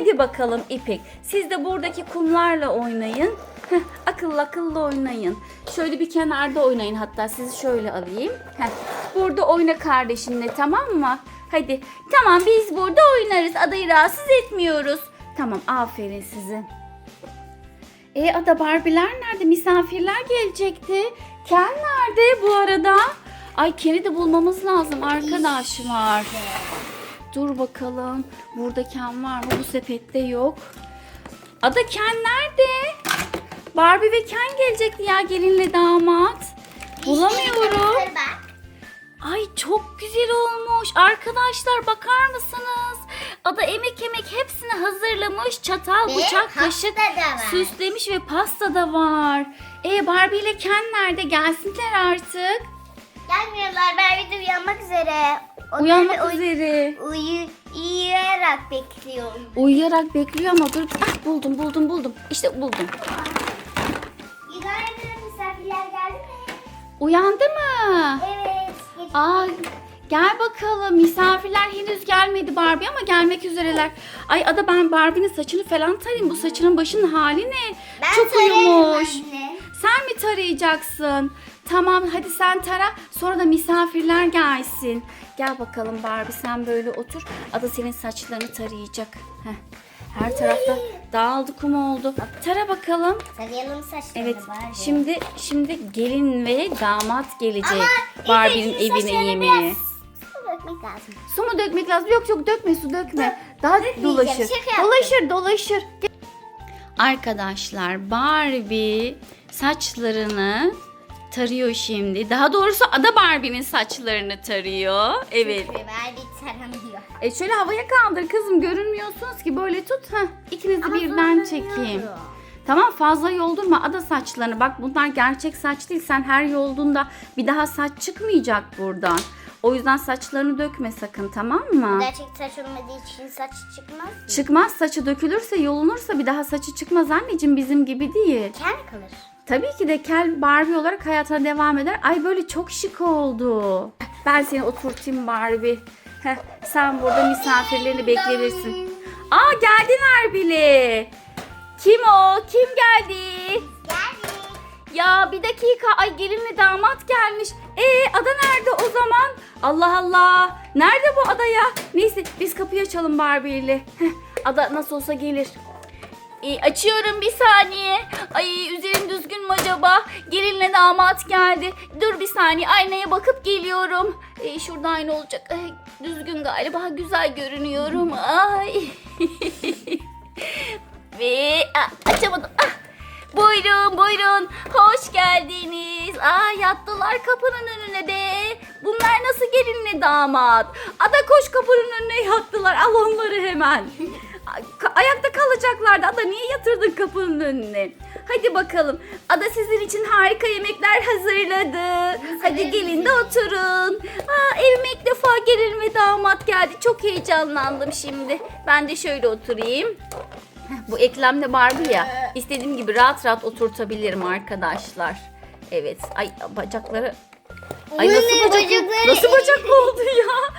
Hadi bakalım İpek. Siz de buradaki kumlarla oynayın. Heh, akıllı akıllı oynayın. Şöyle bir kenarda oynayın hatta sizi şöyle alayım. Heh, burada oyna kardeşinle tamam mı? Hadi. Tamam biz burada oynarız. Adayı rahatsız etmiyoruz. Tamam aferin size. E Ada Barbiler nerede? Misafirler gelecekti. Ken nerede bu arada? Ay Ken'i de bulmamız lazım arkadaşlar. Dur bakalım. Burada Ken var mı? Bu sepette yok. Ada Ken nerede? Barbie ve Ken gelecekti ya gelinle damat. Bulamıyorum. İşte. Ay çok güzel olmuş. Arkadaşlar bakar mısınız? Ada emek emek hepsini hazırlamış. Çatal, Ve bıçak, kaşık süslemiş ve pasta da var. E Barbie ile Ken nerede? Gelsinler artık. Gelmiyorlar. Barbie de uyanmak üzere. Onlar Uyanmak uy- üzere. Uyu, uyuyarak bekliyor. Uyuyarak bekliyor ama dur. Ah, buldum buldum buldum. İşte buldum. Günaydın misafirler geldi mi? Uyandı mı? Evet. geç- Aa, gel bakalım. Misafirler henüz gelmedi Barbie ama gelmek üzereler. Ay Ada ben Barbie'nin saçını falan tarayayım. Bu saçının başının hali ne? Ben Çok uyumuş. anne. Sen mi tarayacaksın? Tamam hadi sen tara. Sonra da misafirler gelsin. Gel bakalım Barbie sen böyle otur. Ada senin saçlarını tarayacak. Heh. Her tarafta dağıldı kum oldu. Tara bakalım. Tarayalım saçlarını Evet. Barbie. Şimdi şimdi gelin ve damat gelecek. Ama Barbie'nin evine yemeğe. biraz Su dökmek lazım. Su mu dökmek lazım? Yok yok dökme su dökme. Daha dolaşır. şaka yaptım. Dolaşır dolaşır. Arkadaşlar Barbie saçlarını tarıyor şimdi. Daha doğrusu Ada Barbie'nin saçlarını tarıyor. Evet. Çünkü Barbie taramıyor. E şöyle havaya kaldır kızım görünmüyorsunuz ki böyle tut. Heh, ikinizi Ama birden çekeyim. Tamam fazla yoldurma ada saçlarını. Bak bunlar gerçek saç değil. Sen her yolduğunda bir daha saç çıkmayacak buradan. O yüzden saçlarını dökme sakın tamam mı? Gerçek saç olmadığı için saç çıkmaz. ki. Çıkmaz saçı dökülürse yolunursa bir daha saçı çıkmaz anneciğim bizim gibi değil. Kel kalır. Tabii ki de Kel Barbie olarak hayatına devam eder. Ay böyle çok şık oldu. Ben seni oturtayım Barbie. Heh, sen burada misafirlerini beklenirsin. Aa geldiler bile. Kim o? Kim geldi? Geldi. Ya bir dakika. Ay gelinle damat gelmiş. Ee ada nerede o zaman? Allah Allah. Nerede bu ada ya? Neyse biz kapıyı açalım Barbie ile. Heh, ada nasıl olsa gelir. Ee, açıyorum bir saniye. Ay üzerim düzgün mü acaba? Gelinle damat geldi. Dur bir saniye aynaya bakıp geliyorum. Ee, şurada ayna olacak. Ay, düzgün galiba güzel görünüyorum. Ay. Ve ah, açamadım. Ah. Buyurun buyurun. Hoş geldiniz. Aa yattılar kapının önüne de. Bunlar nasıl gelinle damat? Ada koş kapının önüne yattılar. Al onları hemen. Ayakta kalacaklardı. Ada niye yatırdın kapının önüne? Hadi bakalım. Ada sizin için harika yemekler hazırladı. Hadi gelin de oturun. Aa, evime ilk defa gelin ve damat geldi. Çok heyecanlandım şimdi. Ben de şöyle oturayım. Bu eklemle Barbie ya. İstediğim gibi rahat rahat oturtabilirim arkadaşlar. Evet. Ay bacakları Ay nasıl bacak nasıl bacaklı oldu ya?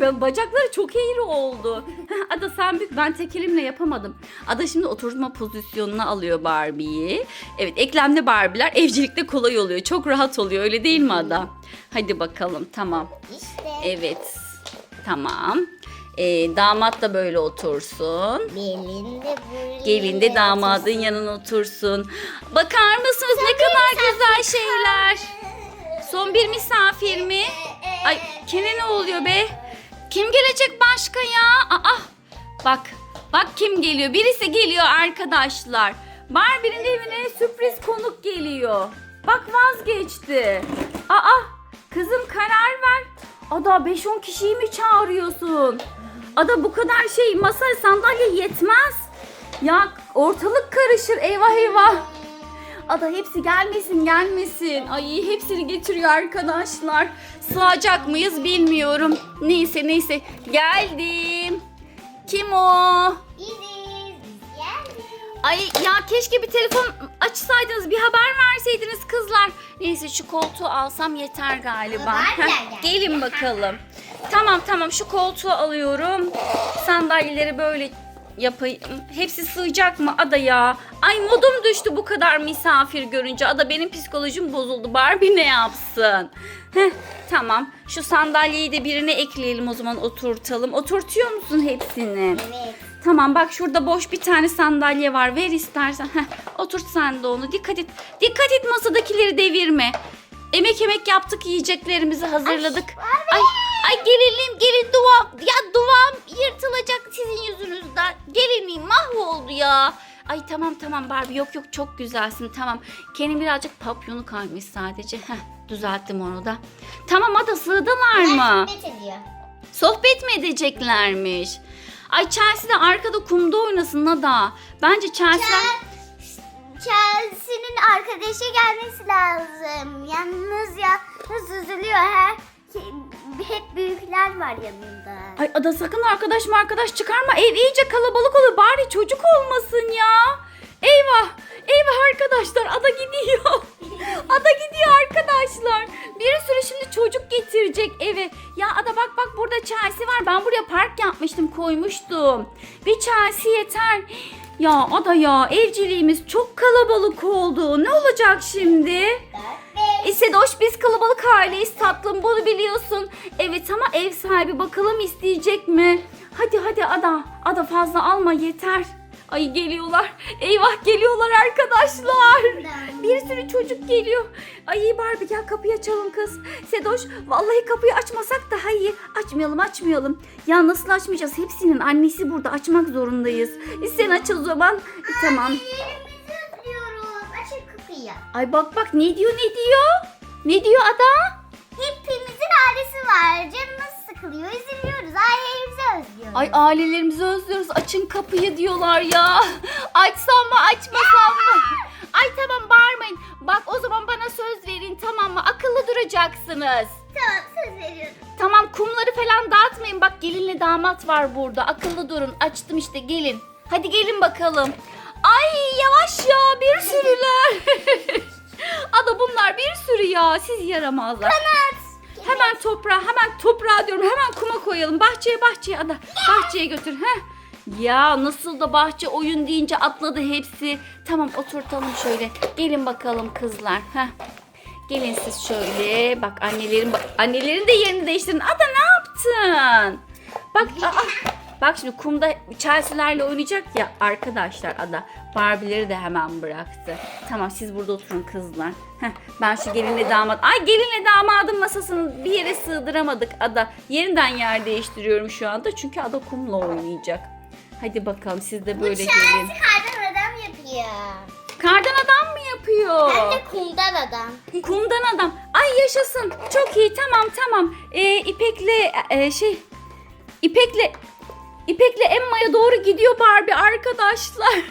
Ben bacakları çok eğri oldu. Ada sen büyük ben tek elimle yapamadım. Ada şimdi oturma pozisyonuna alıyor Barbie'yi. Evet eklemli Barbie'ler evcilikte kolay oluyor. Çok rahat oluyor öyle değil mi Ada? Hadi bakalım tamam. İşte. Evet tamam. Ee, damat da böyle otursun. Gelin de buraya. Gelin de damadın yanına otursun. Bakar mısınız ne kadar güzel şeyler. Son bir misafir mi? Ay kene ne oluyor be? Kim gelecek başka ya? Aa, bak bak kim geliyor. Birisi geliyor arkadaşlar. Barbie'nin evine sürpriz konuk geliyor. Bak vazgeçti. Aa kızım karar ver. Ada 5-10 kişiyi mi çağırıyorsun? Ada bu kadar şey masa sandalye yetmez. Ya ortalık karışır eyvah eyvah. Ada hepsi gelmesin gelmesin. Ay hepsini getiriyor arkadaşlar. Sığacak mıyız bilmiyorum. Neyse neyse geldim. Kim o? Ay ya keşke bir telefon açsaydınız bir haber verseydiniz kızlar. Neyse şu koltuğu alsam yeter galiba. Heh, gelin bakalım. Tamam tamam şu koltuğu alıyorum. Sandalyeleri böyle yapayım. Hepsi sığacak mı Ada ya? Ay modum düştü bu kadar misafir görünce. Ada benim psikolojim bozuldu. Barbie ne yapsın? Heh, tamam. Şu sandalyeyi de birine ekleyelim o zaman oturtalım. Oturtuyor musun hepsini? Evet. Tamam bak şurada boş bir tane sandalye var. Ver istersen. Heh, oturt sen de onu. Dikkat et. Dikkat et masadakileri devirme. Emek emek yaptık yiyeceklerimizi hazırladık. Ay, ay gelelim gelin duvam. Ya duvam yırtılacak sizin yüzünüzden. Mahvoldu ya. Ay tamam tamam Barbie yok yok çok güzelsin tamam. Kendi birazcık papyonu kaymış sadece. Heh, düzelttim onu da. Tamam ada sığdılar mı? Sohbet ediyor. Sohbet mi edeceklermiş? Ay Chelsea de arkada kumda oynasın Nada. Bence Chelsea... Chelsea'nin arkadaşı gelmesi lazım. Yalnız ya var yanında. Ay Ada sakın arkadaş mı arkadaş çıkarma. Ev iyice kalabalık olur. Bari çocuk olmasın ya. Eyvah. Eyvah arkadaşlar. Ada gidiyor. Ada gidiyor arkadaşlar. Bir sürü şimdi çocuk getirecek eve. Ya Ada bak bak burada Chelsea var. Ben buraya park yapmıştım koymuştum. Bir Chelsea yeter. Ya Ada ya evciliğimiz çok kalabalık oldu. Ne olacak şimdi? E Sedoş biz kalabalık aileyiz tatlım bunu biliyorsun. Evet ama ev sahibi bakalım isteyecek mi? Hadi hadi Ada. Ada fazla alma yeter. Ay geliyorlar. Eyvah geliyorlar arkadaşlar. Bir sürü çocuk geliyor. Ay iyi Barbie gel kapıyı açalım kız. Sedoş vallahi kapıyı açmasak daha iyi. Açmayalım açmayalım. Ya nasıl açmayacağız? Hepsinin annesi burada açmak zorundayız. Sen aç o zaman. E, tamam. Kapıyı. Ay bak bak ne diyor ne diyor? Ne diyor Ada? Hepimizin ailesi var. Canımız sıkılıyor. Üzülüyoruz. Ailelerimizi özlüyoruz. Ay ailelerimizi özlüyoruz. Açın kapıyı diyorlar ya. Açsam mı açmasam mı? Ay tamam bağırmayın. Bak o zaman bana söz verin tamam mı? Akıllı duracaksınız. Tamam söz veriyorum. Tamam kumları falan dağıtmayın. Bak gelinle damat var burada. Akıllı durun. Açtım işte gelin. Hadi gelin bakalım. Ay yavaş ya bir sürüler. Ada bunlar bir sürü ya. Siz yaramazlar. Hemen toprağa, hemen toprağa diyorum. Hemen kuma koyalım. Bahçeye, bahçeye ada. Bahçeye götür. Heh. Ya nasıl da bahçe oyun deyince atladı hepsi. Tamam oturtalım şöyle. Gelin bakalım kızlar. Heh. Gelin siz şöyle. Bak annelerin bak annelerin de yerini değiştirin. Ada ne yaptın? Bak aa, bak şimdi kumda Chelsea'lerle oynayacak ya arkadaşlar Ada. Barbie'leri de hemen bıraktı. Tamam siz burada oturun kızlar. Heh, ben şu gelinle damat. Ay gelinle damadın masasını bir yere sığdıramadık Ada. Yerinden yer değiştiriyorum şu anda. Çünkü Ada kumla oynayacak. Hadi bakalım siz de böyle gelin. Chelsea kardan adam yapıyor. Kardan adam mı yapıyor? Hem de kumdan adam. Kumdan adam. Ay yaşasın. Çok iyi. Tamam tamam. Ee, İpek'le e, şey İpek'le İpek'le Emma'ya doğru gidiyor Barbie arkadaşlar.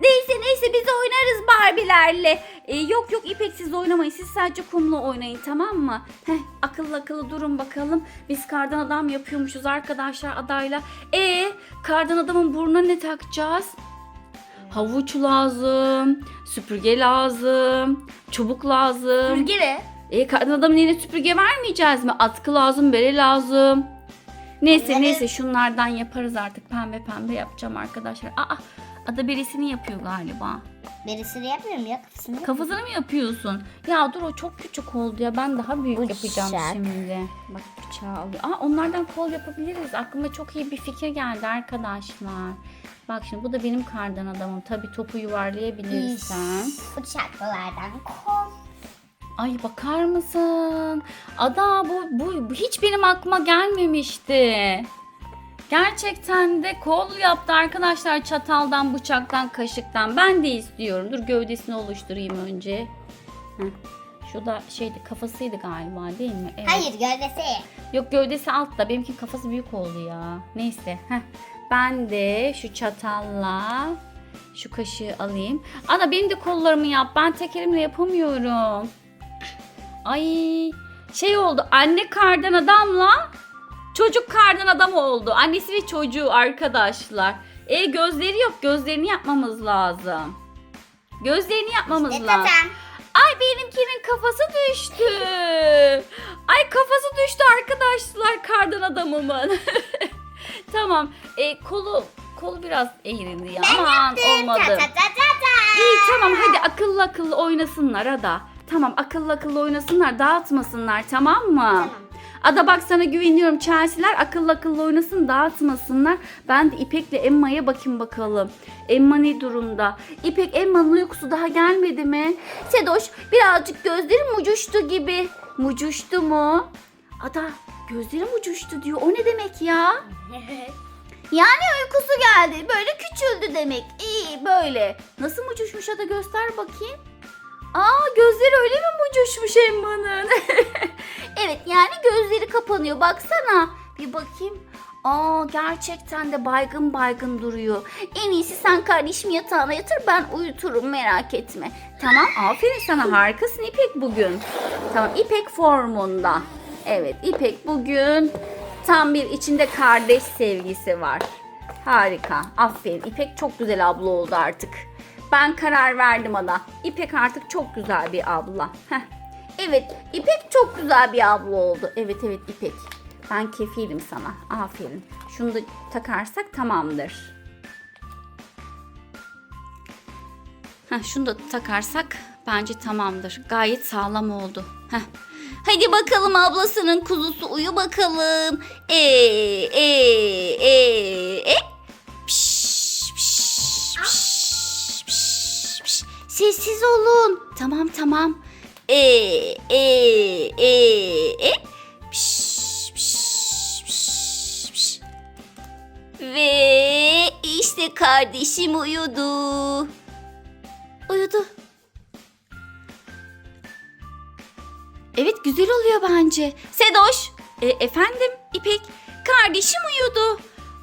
Neyse neyse biz oynarız Barbie'lerle. Ee, yok yok İpek siz oynamayın. Siz sadece kumla oynayın tamam mı? Heh, akıllı akıllı durun bakalım. Biz kardan adam yapıyormuşuz arkadaşlar adayla. Ee, kardan adamın burnuna ne takacağız? Havuç lazım, süpürge lazım, çubuk lazım. Süpürge E kadın adamın eline süpürge vermeyeceğiz mi? Atkı lazım, bere lazım. Neyse Onları- neyse şunlardan yaparız artık. Pembe pembe yapacağım arkadaşlar. Aa ada beresini yapıyor galiba. Berisini yapmıyorum ya kafasını. Kafasını mı yapıyorsun? Ya dur o çok küçük oldu ya. Ben daha büyük yapacağım Bıçak. şimdi. Bak bıçağı alıyor. Aa onlardan kol yapabiliriz. Aklıma çok iyi bir fikir geldi arkadaşlar. Bak şimdi bu da benim kardan adamım. Tabii topu yuvarlayabilirsen. Bıçaklardan kol. Ay bakar mısın? Ada bu, bu, bu hiç benim aklıma gelmemişti. Gerçekten de kol yaptı arkadaşlar çataldan, bıçaktan, kaşıktan. Ben de istiyorum. Dur gövdesini oluşturayım önce. Heh. Şu da şeydi kafasıydı galiba değil mi? Evet. Hayır gövdesi. Yok gövdesi altta. Benimki kafası büyük oldu ya. Neyse. Heh. Ben de şu çatalla şu kaşığı alayım. Ana benim de kollarımı yap. Ben tek elimle yapamıyorum. Ay şey oldu. Anne kardan adamla çocuk kardan adam oldu. Annesi ve çocuğu arkadaşlar. E gözleri yok. Gözlerini yapmamız lazım. Gözlerini yapmamız Ne lazım. tatam? Ay benimkinin kafası düştü. Ay kafası düştü arkadaşlar kardan adamımın. tamam. E, kolu kol biraz eğrildi ya. Aman Ta olmadı. ta ta ta ta. İyi tamam hadi akıllı akıllı oynasınlar Ada. Tamam akıllı akıllı oynasınlar dağıtmasınlar tamam mı? Tamam. Ada bak sana güveniyorum Chelsea'ler akıllı akıllı oynasın dağıtmasınlar. Ben de İpek'le Emma'ya bakayım bakalım. Emma ne durumda? İpek Emma'nın uykusu daha gelmedi mi? Sedoş birazcık gözlerim ucuştu gibi. Mucuştu mu? Ada gözlerim ucuştu diyor. O ne demek ya? Yani uykusu geldi. Böyle küçüldü demek. İyi böyle. Nasıl mucuşmuş Ada göster bakayım. Aa gözleri öyle mi mucuşmuş Emma'nın? evet yani gözleri kapanıyor. Baksana. Bir bakayım. Aa gerçekten de baygın baygın duruyor. En iyisi sen kardeşimi yatağına yatır ben uyuturum merak etme. Tamam aferin sana harikasın İpek bugün. Tamam İpek formunda. Evet İpek bugün tam bir içinde kardeş sevgisi var. Harika. Aferin. İpek çok güzel abla oldu artık. Ben karar verdim ana. İpek artık çok güzel bir abla. Heh. Evet, İpek çok güzel bir abla oldu. Evet evet İpek. Ben kefilim sana. Aferin. Şunu da takarsak tamamdır. Heh, şunu da takarsak bence tamamdır. Gayet sağlam oldu. Heh. Hadi bakalım ablasının kuzusu uyu bakalım. E e e e. Sessiz olun. Tamam tamam. E e e e. Piş. Ve işte kardeşim uyudu. Uyudu. Evet güzel oluyor bence. Sedoş. E, efendim İpek. Kardeşim uyudu.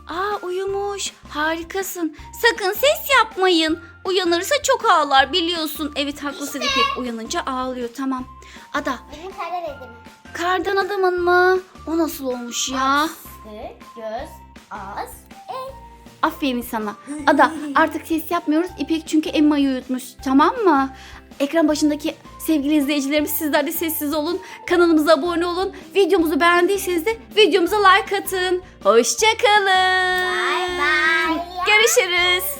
Aa uyumuş. Harikasın. Sakın ses yapmayın. Uyanırsa çok ağlar biliyorsun. Evet haklısın İpek. Uyanınca ağlıyor tamam. Ada Benim karar edim. kardan adamın mı? O nasıl olmuş ya? Aslı, göz, ağız, el. Aferin sana. Ada artık ses yapmıyoruz. İpek çünkü Emma'yı uyutmuş. Tamam mı? Ekran başındaki sevgili izleyicilerimiz sizler de sessiz olun. Kanalımıza abone olun. Videomuzu beğendiyseniz de videomuza like atın. Hoşçakalın. Bye bye. Görüşürüz.